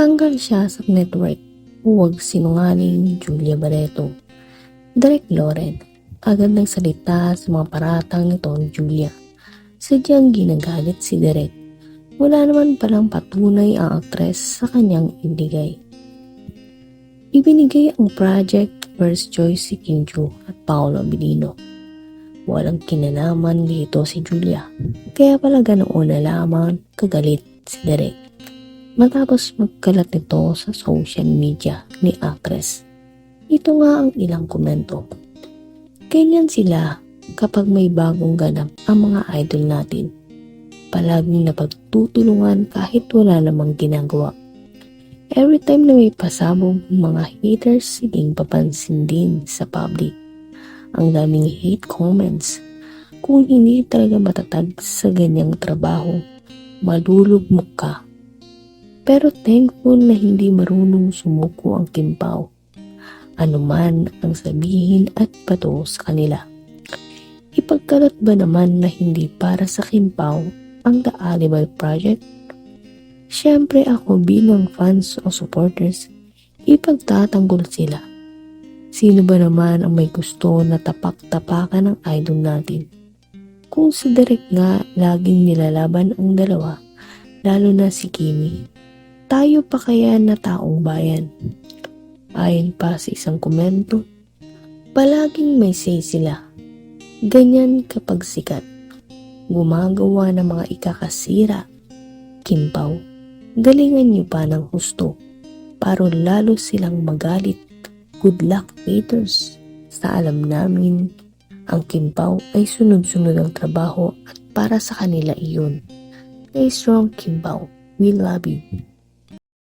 Natanggal siya sa network. Huwag sinungaling Julia Barreto. Direk Loren, agad nagsalita sa mga paratang nito ni Julia. Sadyang ginagalit si Direk. Wala naman palang patunay ang aktres sa kanyang ibigay. Ibinigay ang project first choice si Kim Joo at Paolo Abilino. Walang kinalaman dito si Julia. Kaya pala ganoon na lamang kagalit si Derek. Matapos magkalat nito sa social media ni actress. Ito nga ang ilang komento. Ganyan sila kapag may bagong ganap ang mga idol natin. Palaging napagtutulungan kahit wala namang ginagawa. Every time na may pasabog mga haters, siging papansin din sa public. Ang daming hate comments. Kung hindi talaga matatag sa ganyang trabaho, malulugmok ka. Pero thankful na hindi marunong sumuko ang kimpaw. Ano man ang sabihin at bato sa kanila. Ipagkalat ba naman na hindi para sa kimpaw ang The Alibay Project? Siyempre ako bilang fans o supporters, ipagtatanggol sila. Sino ba naman ang may gusto na tapak-tapakan ng idol natin? Kung sa direct nga laging nilalaban ang dalawa, lalo na si Kimi, tayo pa kaya na taong bayan? Ayon pa sa isang komento, palaging may say sila. Ganyan kapag sikat. Gumagawa ng mga ikakasira. Kimpaw, galingan niyo pa ng husto para lalo silang magalit. Good luck, haters. Sa alam namin, ang Kimpaw ay sunod-sunod ang trabaho at para sa kanila iyon. Stay strong, Kimpaw. We love you.